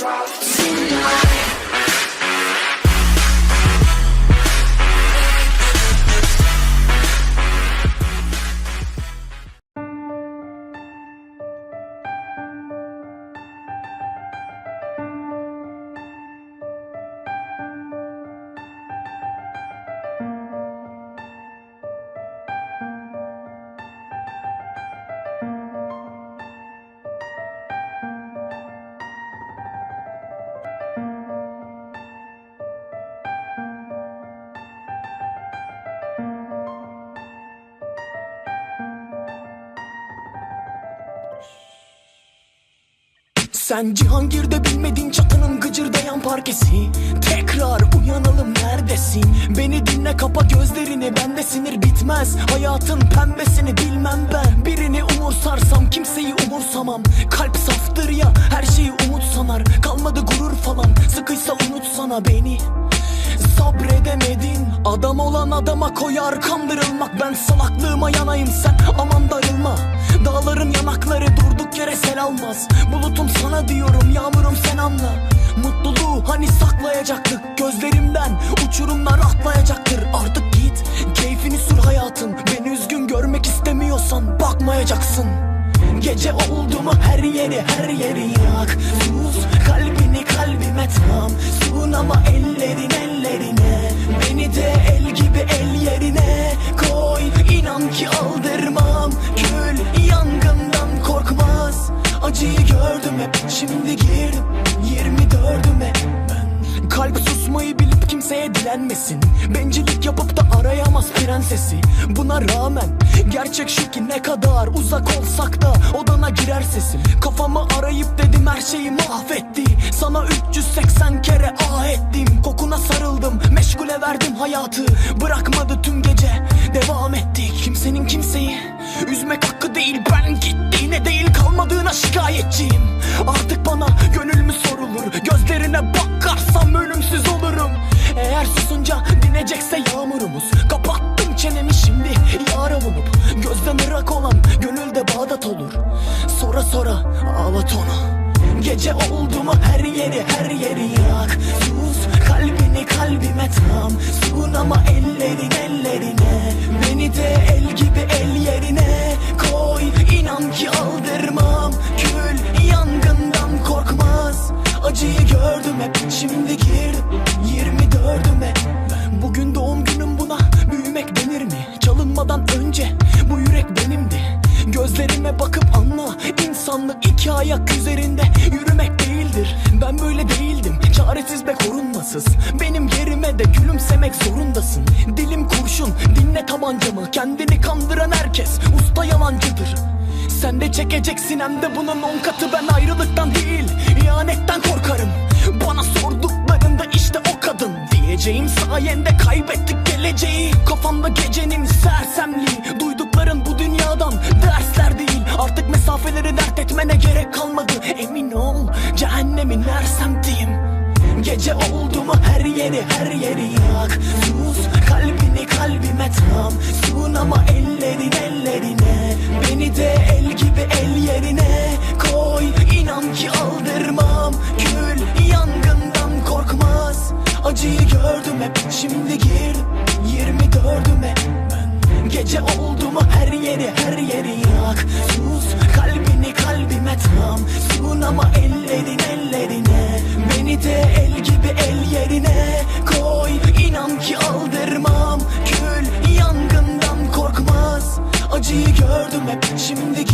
drops tonight Sen Cihangir'de bilmediğin çatının gıcırdayan parkesi. Tekrar uyanalım neredesin? Beni dinle kapa gözlerini bende sinir bitmez. Hayatın pembesini bilmem ben. Birini umursarsam kimseyi umursamam. Kalp saftır ya her şeyi umut sanar. Kalmadı gurur falan sıkıysa unutsana beni. Sabredemedin. Adam olan adama koyar kandırılmak Ben salaklığıma yanayım sen almaz. Bulutum sana diyorum yağmurum sen anla. Mutluluğu hani saklayacaktık Gözlerimden uçurumlar atlayacaktır. Artık git keyfini sür hayatın. Beni üzgün görmek istemiyorsan bakmayacaksın. Gece oldu mu her yeri her yeri yak. Sus kalbini kalbime tam. Sun ama ellerin ellerine gördüm hep. Şimdi girdim 24'üme ben. Kalp susmayı bilip kimseye dilenmesin. Bencillik yapıp da arayamaz prensesi. Buna rağmen gerçek şu ki ne kadar uzak olsak da Odana girer sesim. Kafamı arayıp dedim her şeyi mahvetti. Sana 380 kere ah ettim. Kokuna sarıldım meşgule verdim hayatı. Bırakmadı tüm Gözlerine bakarsam ölümsüz olurum. Eğer susunca dinecekse yağmurumuz. Kapattım çenemi şimdi yar avunup Gözden ırak olan gönülde Bağdat olur. Sora sora ağlat onu Gece oldu mu her yeri her yeri yak. Sus kalbini kalbime Acıyı gördüm hep şimdi girdim. 24'üme Bugün doğum günüm buna büyümek denir mi? Çalınmadan önce bu yürek benimdi. Gözlerime bakıp anla insanlık iki ayak üzerinde yürümek değildir. Ben böyle değildim çaresiz ve korunmasız. Benim yerime de gülümsemek zorundasın. Dilim kurşun dinle tabancamı. Kendini kandıran herkes usta yalancıdır. Sen de çekeceksin hem de bunun on katı. Ben ayrılıktan değil ihanetten korkarım. Bana sorduklarında işte o kadın. Diyeceğim sayende kaybettik geleceği. Kafamda gecenin sersemliği. Duydukların bu dünyadan dersler değil. Artık mesafeleri dert etmene gerek kalmadı. Emin ol cehennemin her semtiyim. Gece oldu mu her yeri her yeri yak. Sus kalbini kalbime tam. Sun ama ellerin ellerine. Beni de el gibi el yerine Gece oldu mu her yeri her yeri yak. Sus kalbini kalbime tam. Sun ama ellerin ellerine. Beni de el gibi el yerine koy. İnan ki aldırmam. Kül yangından korkmaz. Acıyı gördüm hep şimdi